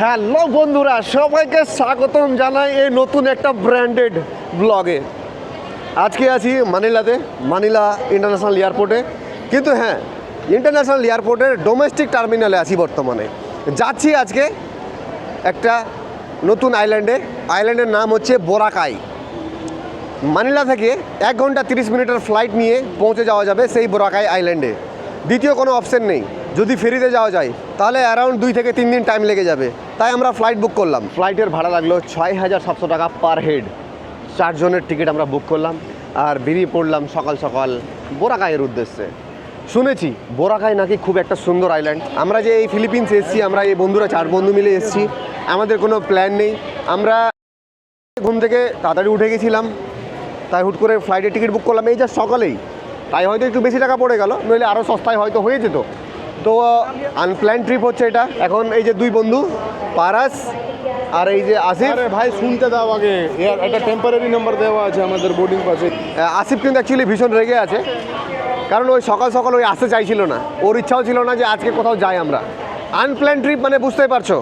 Hello বন্ধুরা, সবাইকে স্বাগতম জানাই এই নতুন একটা ব্র্যান্ডেড ব্লগে আজকে আছি মানিলাতে, মানিলা ইন্টারন্যাশনাল এয়ারপোর্টে কিন্তু হ্যাঁ ইন্টারন্যাশনাল এয়ারপোর্টের ডোমেস্টিক টার্মিনালে আছি বর্তমানে। যাচ্ছি আজকে একটা নতুন আইল্যান্ডে আইল্যান্ডের নাম হচ্ছে বোরাকাই মানিলা থেকে এক ঘণ্টা তিরিশ মিনিটের ফ্লাইট নিয়ে পৌঁছে যাওয়া যাবে সেই বোরাকাই আইল্যান্ডে দ্বিতীয় কোনো অপশন নেই। যদি ফেরিতে যাওয়া যায়, তাহলে অ্যারাউন্ড দুই থেকে তিন দিন টাইম লেগে যাবে। তাই আমরা ফ্লাইট বুক করলাম। ফ্লাইটের ভাড়া লাগল ছয় হাজার সাতশো টাকা পার হেড চারজনের টিকিট আমরা বুক করলাম। আর বেরিয়ে পড়লাম সকাল সকাল বোরাকাইয়ের উদ্দেশ্যে। শুনেছি, বোরাকাই নাকি খুব একটা সুন্দর আইল্যান্ড আমরা যে এই ফিলিপিন্স এসেছি, আমরা এই বন্ধুরা চার বন্ধু মিলে এসেছি। আমাদের কোনো প্ল্যান নেই। আমরা ঘুম থেকে তাড়াতাড়ি উঠে গেছিলাম। তাই হুট করে ফ্লাইটের টিকিট বুক করলাম। এই যা সকালেই। তাই হয়তো একটু বেশি টাকা পড়ে গেল, নইলে আরও সস্তায় হয়তো হয়ে যেত। তো আনপ্ল্যান ট্রিপ হচ্ছে এটা। এখন এই যে দুই বন্ধু পারাস আর এই যে আসিফ। আরে ভাই শুনতে দাও আগে। একটা টেম্পোরারি নাম্বার দেওয়া আছে আমাদের বোর্ডিং পাসে আহ, আসিফ কিন্তু অ্যাকচুয়ালি ভীষণ রেগে আছে। কারণ ওই সকাল সকাল ওই আসতে চাইছিল না। ওর ইচ্ছাও ছিল না যে আজকে কোথাও যাই আমরা। আনপ্ল্যান ট্রিপ মানে বুঝতেই পারছ।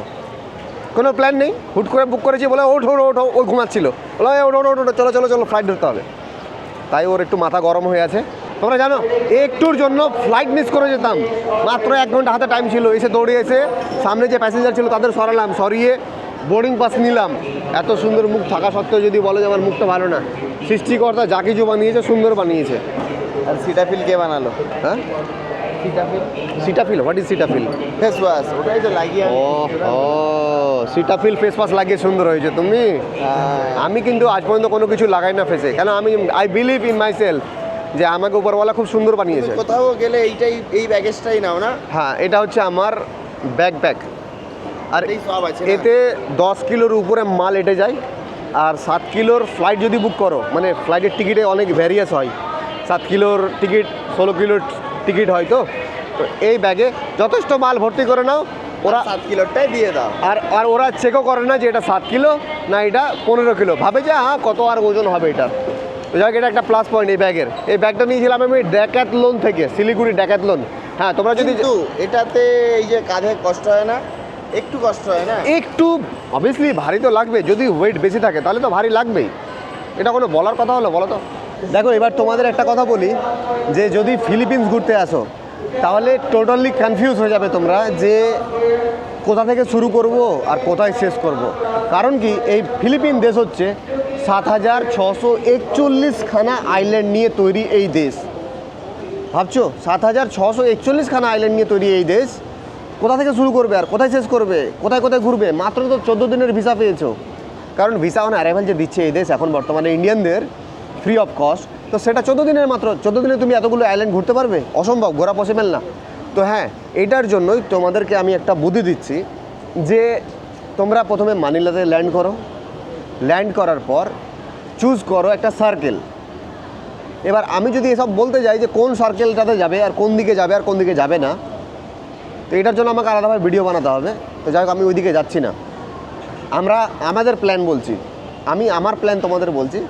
কোনো প্ল্যান নেই? হুট করে বুক করেছি বলে ওঠো ওঠো ওই ঘুমাচ্ছিল। বলে "এই, ওঠো ওঠো ওঠো চলো চলো চলো ফ্লাইট ধরতে হবে। তাই ওর একটু মাথা গরম হয়ে আছে। তোমরা জানো একটুর জন্য ফ্লাইট মিস করে যেতাম। মাত্র এক ঘণ্টা হাতে টাইম ছিল। এসে দৌড়ে এসে সামনে যে প্যাসেঞ্জার ছিল তাদের সরালাম সরিয়ে বোর্ডিং পাস নিলাম। এত সুন্দর মুখ থাকা সত্ত্বেও যদি বলে যে আমার মুখটা ভালো না সৃষ্টিকর্তা যা কিছু বানিয়েছে সুন্দর বানিয়েছে। আর সিটাফিল কে বানালো? হ্যাঁ? Cetaphil Cetaphil what is Cetaphil face wash ওটাই তো লাগিয়ে ও ও সিটাফিল ফেস ওয়াশ লাগিয়ে সুন্দর হয়েছে তুমি। আমি কিন্তু আজ পর্যন্ত কোনো কিছু লাগাই না ফেসে কেন আমি I believe in my self যে আমাকে উপরওয়ালা খুব সুন্দর বানিয়েছে। কোথাও গেলে এইটাই এই ব্যাগেজটাই নাও না? হ্যাঁ এটা হচ্ছে আমার ব্যাগ ব্যাগ আর এই সব আছে এতে দশ কিলোর উপরে মাল এটে যায় আর সাত কিলোর ফ্লাইট যদি বুক করো মানে ফ্লাইটের টিকিটে অনেক ভ্যারিয়াস হয়। সাত কিলোর টিকিট ষোলো কিলোর টিকিট হয় তো। তো এই ব্যাগে যথেষ্ট মাল ভর্তি করে নাও ওরা সাত কিলোটাই দিয়ে দাও। আর আর ওরা চেকও করে না যে এটা সাত কিলো না এটা পনেরো কিলো। ভাবে যে হ্যাঁ কত আর ওজন হবে এটা? যাই এটা একটা প্লাস পয়েন্ট এই ব্যাগের এই ব্যাগটা নিয়েছিলাম আমি ড্যাকাত লোন থেকে শিলিগুড়ি ড্যাকাত লোন হ্যাঁ তোমরা যদি এটাতে এই যে কাঁধে কষ্ট হয় না একটু কষ্ট হয় না? একটু অবভিয়াসলি ভারী তো লাগবে যদি ওয়েট বেশি থাকে তাহলে তো ভারী লাগবেই। এটা কোনো বলার কথা হলো বলো তো? দেখো এবার তোমাদের একটা কথা বলি যে যদি ফিলিপিন্স ঘুরতে আসো তাহলে টোটালি কনফিউজ হয়ে যাবে তোমরা যে কোথা থেকে শুরু করব আর কোথায় শেষ করব। কারণ কি এই ফিলিপিন দেশ হচ্ছে সাত হাজার ছশো একচল্লিশখানা আইল্যান্ড নিয়ে তৈরি এই দেশ। ভাবছ? সাত হাজার ছশো একচল্লিশখানা আইল্যান্ড নিয়ে তৈরি এই দেশ। কোথা থেকে শুরু করবে আর কোথায় শেষ করবে? কোথায় কোথায় ঘুরবে? মাত্র তো চোদ্দ দিনের ভিসা পেয়েছ। কারণ ভিসা অন অ্যারাইভাল যে দিচ্ছে এই দেশ এখন বর্তমানে ইন্ডিয়ানদের ফ্রি অফ কস্ট তো সেটা চোদ্দ দিনের মাত্র। চোদ্দ দিনে তুমি এতগুলো আইল্যান্ড ঘুরতে পারবে? অসম্ভব, ঘোরা পসিবল না। তো হ্যাঁ এটার জন্যই তোমাদেরকে আমি একটা বুদ্ধি দিচ্ছি যে তোমরা প্রথমে মানিলাতে ল্যান্ড করো। ল্যান্ড করার পর চুজ করো একটা সার্কেল এবার আমি যদি এসব বলতে যাই যে কোন সার্কেলটাতে যাবে আর কোন দিকে যাবে আর কোন দিকে যাবে না, তো এটার জন্য আমাকে আলাদাভাবে ভিডিও বানাতে হবে। তো যাই হোক, আমি ওইদিকে যাচ্ছি না। আমরা, আমাদের প্ল্যান বলছি। আমি আমার প্ল্যান তোমাদের বলছি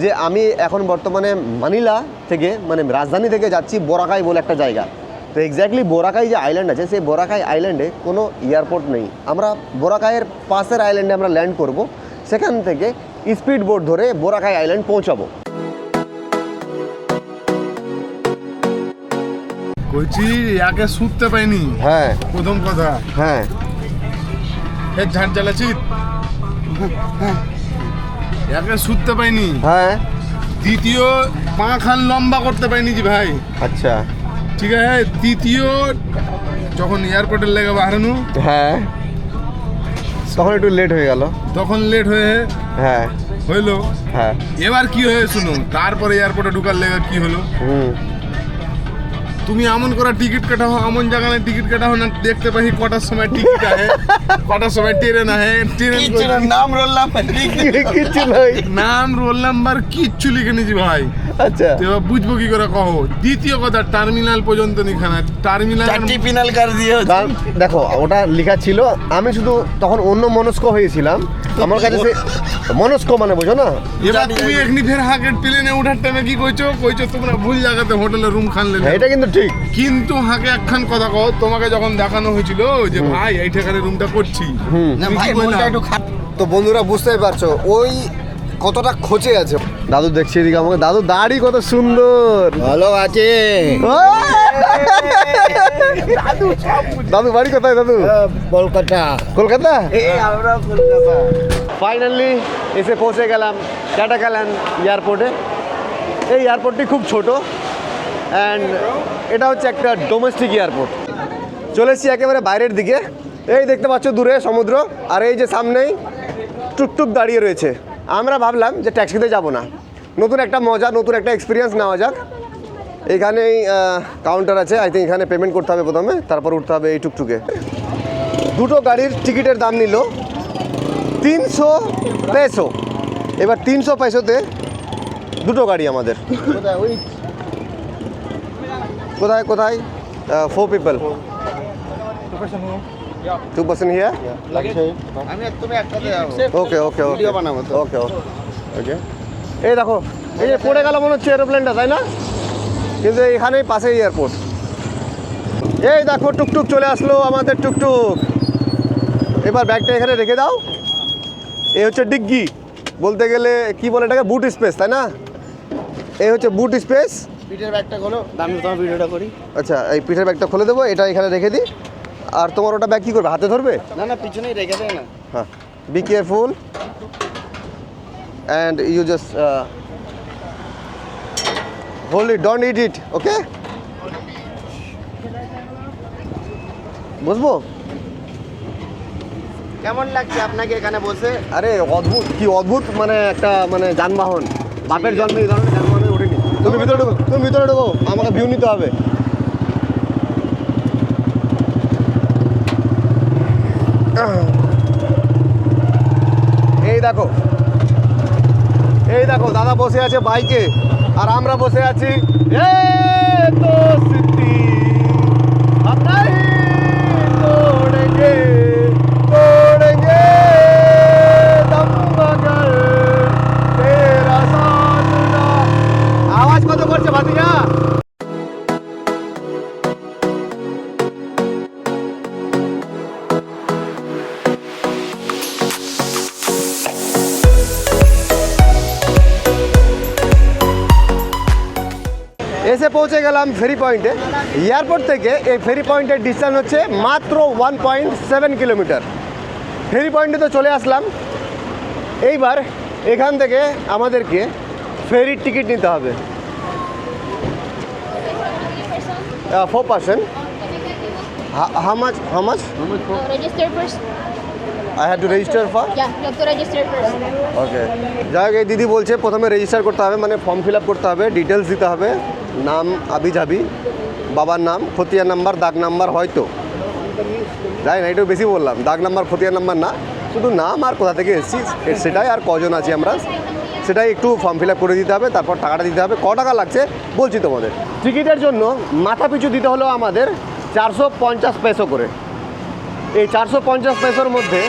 যে আমি এখন বর্তমানে মানিলা থেকে মানে রাজধানী থেকে যাচ্ছি বোরাকাই বলে একটা জায়গা। তো এক্স্যাক্টলি বোরাকাই যে আইল্যান্ড আছে, সেই বোরাকাই আইল্যান্ডে কোনো এয়ারপোর্ট নেই। আমরা বোরাকাইয়ের পাশের আইল্যান্ডে আমরা ল্যান্ড করব। সেখান থেকে স্পিড বোট ধরে বোরাকাই আইল্যান্ড পৌঁছাবো। কইছি একে শুনতে পাইনি। হ্যাঁ। প্রথম কথা। হ্যাঁ। এ ঝাঁট জ্বালাছি একে শুনতে পাইনি। হ্যাঁ। দ্বিতীয় পা খান লম্বা করতে পাইনি জি ভাই। আচ্ছা। ঠিক আছে তৃতীয় যখন এয়ারপোর্টের লেগে বাহারানো হ্যাঁ। তখন একটু লেট হয়ে গেল। তখন লেট হয়ে হ্যাঁ। হইল। হ্যাঁ। এবার কি হয়ে শুনো তারপরে এয়ারপোর্টে ঢুকার লেগে কি হলো? হুম। তুমি এমন করে টিকিট কাটাও এমন জায়গায় টিকিট কাটাও না দেখতে পাই কটার সময় টিকিট আহে কটার সময় ট্রেন আহে ট্রেন নাম রোললাম কিছু নয় নাম রোল নাম্বার কিচ্ছু লিখে নিয়েছি ভাই। আচ্ছা। তো বুঝব কি করে কহ। দ্বিতীয় কথা টার্মিনাল পর্যন্ত নিখানা টার্মিনাল চারটি পিনাল কার দিয়ে কারণ দেখো ওটা লেখা ছিল আমি শুধু তখন অন্য মনস্ক হয়েছিলাম। আমার কাছে সে মনস্ক মানে বোঝো না? এবার তুমি এখনি ফের হাকের প্লেনে ওঠার টাইমে কি কইছো? কইছো তোমরা ভুল জায়গাতে হোটেলে রুম খানলে হ্যাঁ, এটা কিন্তু ঠিক। কিন্তু হাকে একখান কথা কও তোমাকে যখন দেখানো হয়েছিল যে ভাই এই ঠিকানে রুমটা করছি। না ভাই মনটা একটু তো বন্ধুরা বুঝতেই পারছ ওই কতটা খোঁচে আছে? দাদু দেখছি এদিকে আমাকে। দাদু দাড়ি কত সুন্দর। ভালো আছে। দাদু বাড়ি কোথায় দাদু? কলকাতা। কলকাতা? এই ফাইনালি এসে পৌঁছে গেলাম টাটা গেলেন এয়ারপোর্টে এই এয়ারপোর্টটি খুব ছোট। অ্যান্ড এটা হচ্ছে একটা ডোমেস্টিক এয়ারপোর্ট চলে এসেছি একেবারে বাইরের দিকে। এই দেখতে পাচ্ছ দূরে সমুদ্র। আর এই যে সামনেই টুকটুক দাঁড়িয়ে রয়েছে। আমরা ভাবলাম যে ট্যাক্সিতে যাব না। নতুন একটা মজা, নতুন একটা এক্সপিরিয়েন্স নেওয়া যাক। এখানেই কাউন্টার আছে। আই থিঙ্ক এখানে পেমেন্ট করতে হবে প্রথমে, তারপর উঠতে হবে এই টুকটুকে। দুটো গাড়ির টিকিটের দাম নিল তিনশো পেসো। এবার তিনশো পেসোতে দুটো গাড়ি আমাদের। কোথায় কোথায়? Four people two percent here আমি তুমি একসাথে ওকে ওকে ওকে Video বানাবো। ওকে ওকে ওকে এই দেখো এই যে পড়ে গেল মনে হচ্ছে এরোপ্লেনটা তাই না? কিন্তু এখানেই পাশেই এয়ারপোর্ট এই দেখো টুকটুক চলে আসলো আমাদের টুকটুক। এবার ব্যাগটা এখানে রেখে দাও। এই হচ্ছে ডিগ্গি। বলতে গেলে কি বলে এটাকে? বুট স্পেস তাই না? এই হচ্ছে বুট স্পেস পিঠের ব্যাগটা খোলো। তোমার ভিডিওটা করি। আচ্ছা এই পিঠের ব্যাগটা খুলে দেবো। এটা এখানে রেখে দিই। আর তোমার ওটা ব্যাগ কী করবে হাতে ধরবে না না পিছনেই রেখে দেয় না হ্যাঁ be. And you just uh, hold it. Don't eat it. Okay? বুঝব কেমন লাগছে আপনাকে এখানে বসে আরে অদ্ভুত কি অদ্ভুত মানে একটা মানে যানবাহন বাপের জন্মে এই ধরনের যানবাহনে ওঠেনি তুমি ভিতরে ঢুকো তুমি ভিতরে ঢুকো আমাকে ভিউ নিতে হবে এই দেখো। এই দেখো দাদা বসে আছে বাইকে আর আমরা বসে আছি। এসে পৌঁছে গেলাম ফেরি পয়েন্টে। এয়ারপোর্ট থেকে এই ফেরি পয়েন্টের ডিস্টেন্স হচ্ছে মাত্র one point seven kilometre ferry পয়েন্টে তো চলে আসলাম। এইবার এখান থেকে আমাদেরকে ফেরির টিকিট নিতে হবে। Four percent register first. I have to register for Yeah, you have to register first. Okay যাই হোক এই দিদি বলছে প্রথমে রেজিস্টার করতে হবে মানে ফর্ম ফিল আপ করতে হবে ডিটেলস দিতে হবে। নাম আবি যাবি বাবার নাম, খতিয়ান নাম্বার, দাগ নাম্বার হয়তো। যাই না, এটাও বেশি বললাম, দাগ নাম্বার, খতিয়ান নাম্বার না, শুধু নাম আর কোথা থেকে এসেছি সেটাই আর কজন আছি আমরা, সেটাই একটু ফর্ম ফিল করে দিতে হবে, তারপর টাকাটা দিতে হবে, ক টাকা লাগছে বলছি তোমাদের। টিকিটের জন্য মাথা পিছু দিতে হলো আমাদের চারশো পঞ্চাশ পেসো করে। এই চারশো পঞ্চাশ পেসোর মধ্যে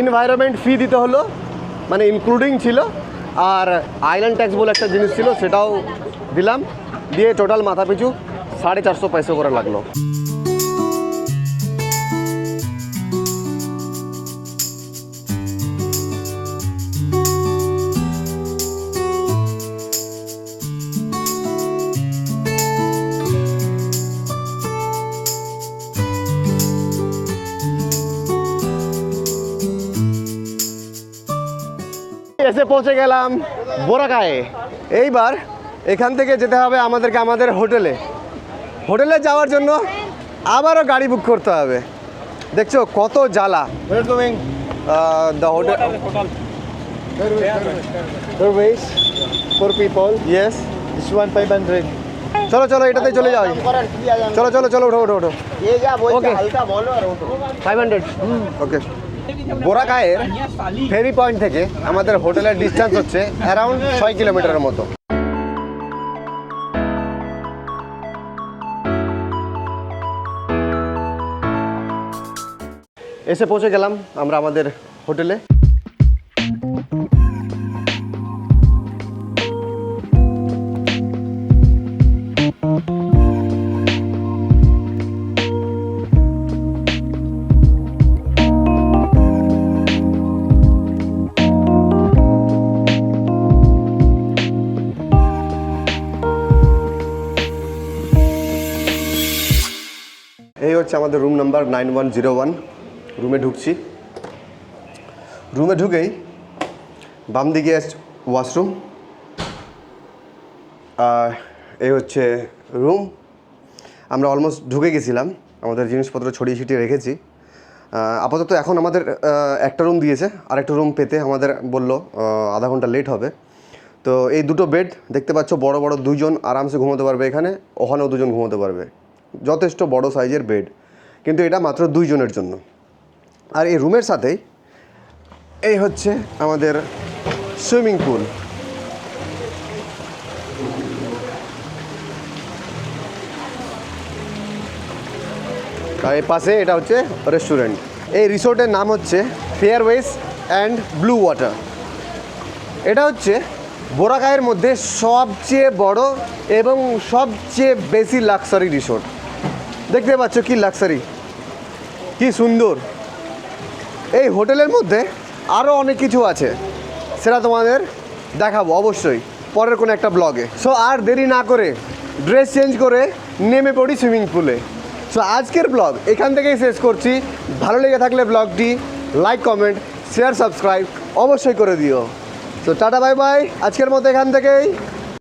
ইনভায়রনমেন্ট ফি দিতে হলো মানে ইনক্লুডিং ছিল, আর আইল্যান্ড ট্যাক্স বলে একটা জিনিস ছিল, সেটাও দিলাম। দিয়ে টোটাল মাথা পিছু সাড়ে চারশো পয়সা করে লাগল এসে পৌঁছে গেলাম বোরাকায়ে এইবার এখান থেকে যেতে হবে আমাদেরকে আমাদের হোটেলে। হোটেলে যাওয়ার জন্য আবারও গাড়ি বুক করতে হবে। দেখছ কত জ্বালা। The hotel people yes one five চলো চলো এটাতে চলে যাও। চলো চলো চলো উঠো উঠো উঠো। ওকে ফাইভ হান্ড্রেড ওকে বোরাকায়ের ফেরি পয়েন্ট থেকে আমাদের হোটেলের ডিস্টেন্স হচ্ছে অ্যারাউন্ড ছয় কিলোমিটারের মতো। এসে পৌঁছে গেলাম আমরা আমাদের হোটেলে। এই হচ্ছে আমাদের room number nine one zero one রুমে ঢুকছি। রুমে ঢুকেই বাম দিকে ওয়াশরুম, আর এই হচ্ছে রুম। আমরা অলমোস্ট ঢুকে গেছিলাম, আমাদের জিনিসপত্র ছড়িয়ে ছিটিয়ে রেখেছি। আপাতত এখন আমাদের একটা রুম দিয়েছে আর একটা রুম পেতে আমাদের বলল আধা ঘণ্টা লেট হবে। তো এই দুটো বেড, দেখতে পাচ্ছ বড় বড় দুজন আরামসে ঘুমোতে পারবে এখানে, ওখানেও দুজন ঘুমোতে পারবে। যথেষ্ট বড় সাইজের বেড, কিন্তু এটা মাত্র দুইজনের জন্য। আর এই রুমের সাথেই এই হচ্ছে আমাদের সুইমিং পুল। আর পাশে এটা হচ্ছে রেস্টুরেন্ট এই রিসোর্টের নাম হচ্ছে ফেয়ারওয়েস অ্যান্ড ব্লু ওয়াটার এটা হচ্ছে বোরাকায়ের মধ্যে সবচেয়ে বড় এবং সবচেয়ে বেশি লাক্সারি রিসোর্ট দেখতে পাচ্ছ কি লাক্সারি কি সুন্দর। এই হোটেলের মধ্যে আরও অনেক কিছু আছে। সেটা তোমাদের দেখাবো অবশ্যই পরের কোনো একটা ব্লগে সো আর দেরি না করে ড্রেস চেঞ্জ করে নেমে পড়ি সুইমিং পুলে সো আজকের ব্লগ এখান থেকেই শেষ করছি। ভালো লেগে থাকলে ব্লগটি লাইক কমেন্ট শেয়ার সাবস্ক্রাইব অবশ্যই করে দিও। তো টাটা বাই বাই আজকের মতো এখান থেকেই